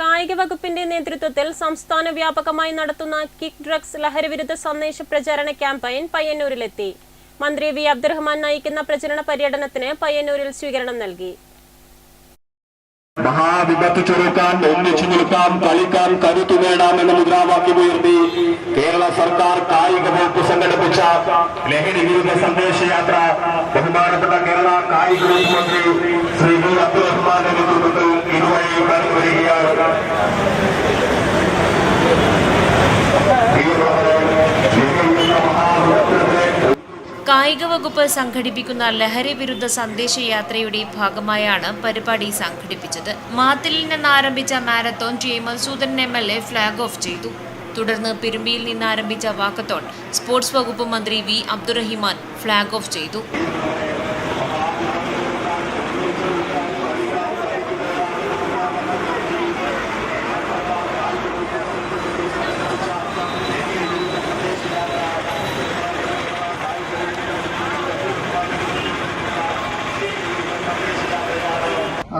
കായിക വകുപ്പിന്റെ നേതൃത്വത്തിൽ സംസ്ഥാന വ്യാപകമായി നടത്തുന്ന കിക്ക് ഡ്രഗ്സ് ലഹരിവിരുദ്ധ സന്ദേശ പ്രചാരണ ക്യാമ്പയിൻ പയ്യന്നൂരിലെത്തി. മന്ത്രി വി. അബ്ദുറഹ്മാൻ നയിക്കുന്ന പ്രചരണ പര്യടനത്തിന് പയ്യന്നൂരിൽ സ്വീകരണം നൽകി. മഹാവിപത്ത് ചെറുക്കാൻ ഒന്നിച്ചു നിൽക്കാം കളിക്കാൻ കരുത്തു നേടാം എന്ന മുദ്രാവാക്യം ഉയർത്തി കേരള സർക്കാർ കായിക വകുപ്പ് സംഘടിപ്പിച്ച ലഹരി വിരുദ്ധ സന്ദേശയാത്ര ബഹുമാനപ്പെട്ട കേരള കായിക വകുപ്പ് മന്ത്രി ശ്രീ വി. അബ്ദുറഹ്മാന്റെ നേതൃത്വത്തിൽ കായിക വകുപ്പ് സംഘടിപ്പിക്കുന്ന ലഹരി വിരുദ്ധ സന്ദേശയാത്രയുടെ ഭാഗമായാണ് പരിപാടി സംഘടിപ്പിച്ചത്. മാത്തിലിൽ നിന്ന് ആരംഭിച്ച marathon T Madhusudan M L A flag off ചെയ്തു. തുടർന്ന് പെരുമ്പിയിൽ നിന്ന് ആരംഭിച്ച വാക്കത്തോൺ സ്പോർട്സ് വകുപ്പ് മന്ത്രി വി അബ്ദുറഹിമാൻ ഫ്ളാഗ് ഓഫ് ചെയ്തു.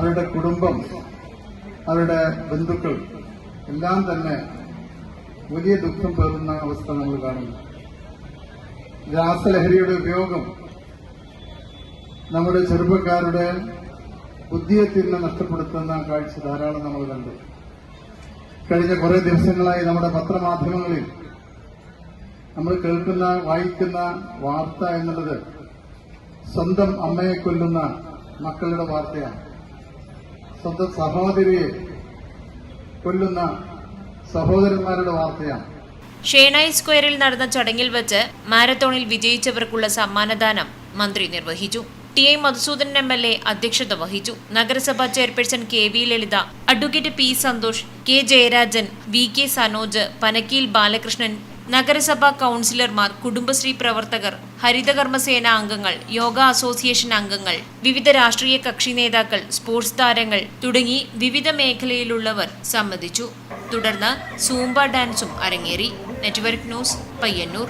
അവരുടെ കുടുംബം അവരുടെ ബന്ധുക്കൾ എല്ലാം തന്നെ വലിയ ദുഃഖം പേറുന്ന അവസ്ഥ നമ്മൾ കാണുന്നു. രാസലഹരിയുടെ ഉപയോഗം നമ്മുടെ ചെറുപ്പക്കാരുടെ ബുദ്ധിയെ തന്നെ നഷ്ടപ്പെടുത്തുന്ന കാഴ്ച ധാരാളം നമ്മൾ കണ്ടു. കഴിഞ്ഞ കുറെ ദിവസങ്ങളായി നമ്മുടെ പത്രമാധ്യമങ്ങളിൽ നമ്മൾ കേൾക്കുന്ന വായിക്കുന്ന വാർത്ത എന്നുള്ളത് സ്വന്തം അമ്മയെ കൊല്ലുന്ന മക്കളുടെ വാർത്തയാണ്. സ്വന്തം സഹോദരിയെ കൊല്ലുന്ന സഹോദരന്മാരുടെ വാർത്തയാണ്. ഷേണായി സ്ക്വയറിൽ നടന്ന ചടങ്ങിൽ വെച്ച് മാരത്തോണിൽ വിജയിച്ചവർക്കുള്ള സമ്മാനദാനം മന്ത്രി നിർവഹിച്ചു. T I Madhusudan M L A അധ്യക്ഷത വഹിച്ചു. നഗരസഭാ chairperson K V Lalitha advocate P Santhosh K Jayarajan V K Sanoj Panakkeel Balakrishnan നഗരസഭാ കൗൺസിലർമാർ കുടുംബശ്രീ പ്രവർത്തകർ ഹരിതകർമ്മസേന അംഗങ്ങൾ യോഗ അസോസിയേഷൻ അംഗങ്ങൾ വിവിധ രാഷ്ട്രീയ കക്ഷി നേതാക്കൾ സ്പോർട്സ് താരങ്ങൾ തുടങ്ങി വിവിധ മേഖലയിലുള്ളവർ സംബന്ധിച്ചു. തുടർന്ന് സൂംബ ഡാൻസും അരങ്ങേറി. Network news Payyanur.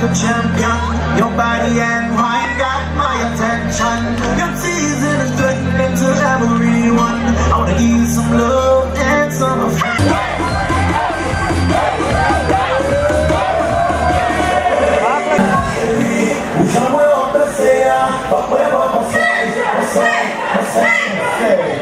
like a champion. Your body and mind got my attention. Your season is threatening to everyone. I wanna give you some love and some affection. Vamos,